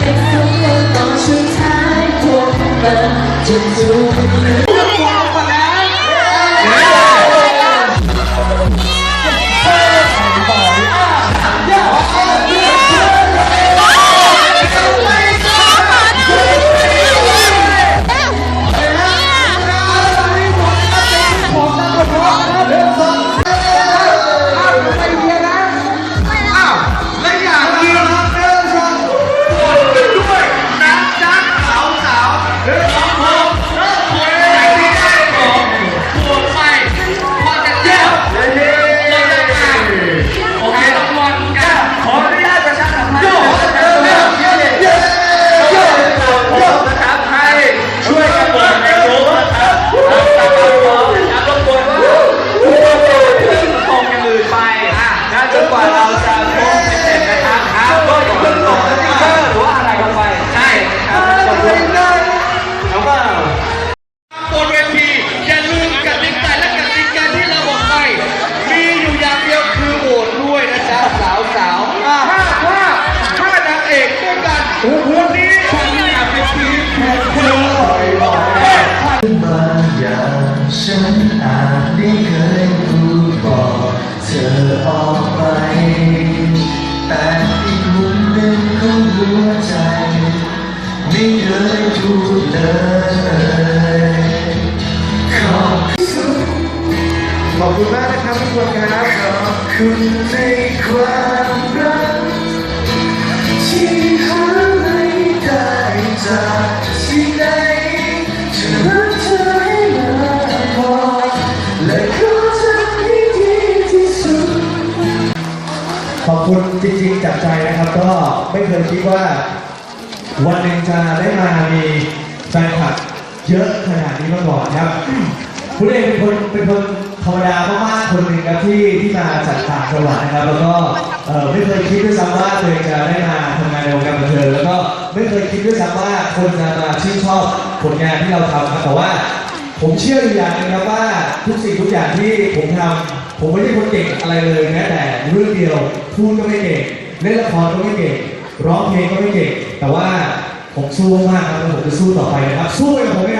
ในทุกคนตอนสุดท้ายพวกมันจะถูก วยกันนี้ฉันอยากเป็นทีมแข่เธอบ่อยบางอย่างฉันอาจได้เคยพูดบอกเธอออกไปแต่อีกมุมหนึ่งของหัวใจไม่เคยพูดเลยขอบขอบคุณมากนะครับทุกคนครับขอบคุณในความรักที่ ขอบคุณจริงๆจากใจนะครับ ก็ไม่เคยคิดว่า วันหนึ่งจะได้มามีแฟนคลับเยอะขนาดนี้มาก่อนครับคุณเองเป็นคนเป็นคนธรรมดามากๆคนหนึ่งครับที่ที่มาจากต่างจังหวัดนะครับ แล้วก็ไม่เคยคิดด้วยซ้ำว่าตัวเองจะได้มาทำงานในวงการบันเทิงแล้วก็ไม่เคยคิดด้วยซ้ำว่าคนจะมาชื่นชอบผลงานที่เราทำครับแต่ว่า ผมเชื่ออยู่อย่างหนึงครับว่าทุกสิ่งทุกอย่างที่ผมทำ ผมไม่ใช่คนเก่งอะไรเลยแม้แต่เรื่องเดียวพูดก็ไม่เก่งเล่นละครก็ไม่เก่งร้องเพลงก็ไม่เก่งแต่ว่าผมสู้มากครับผมจะสู้ต่อไปนะครับสู้ไปกับผมไหมครับขอบคุณที่รักกันะครับขอบ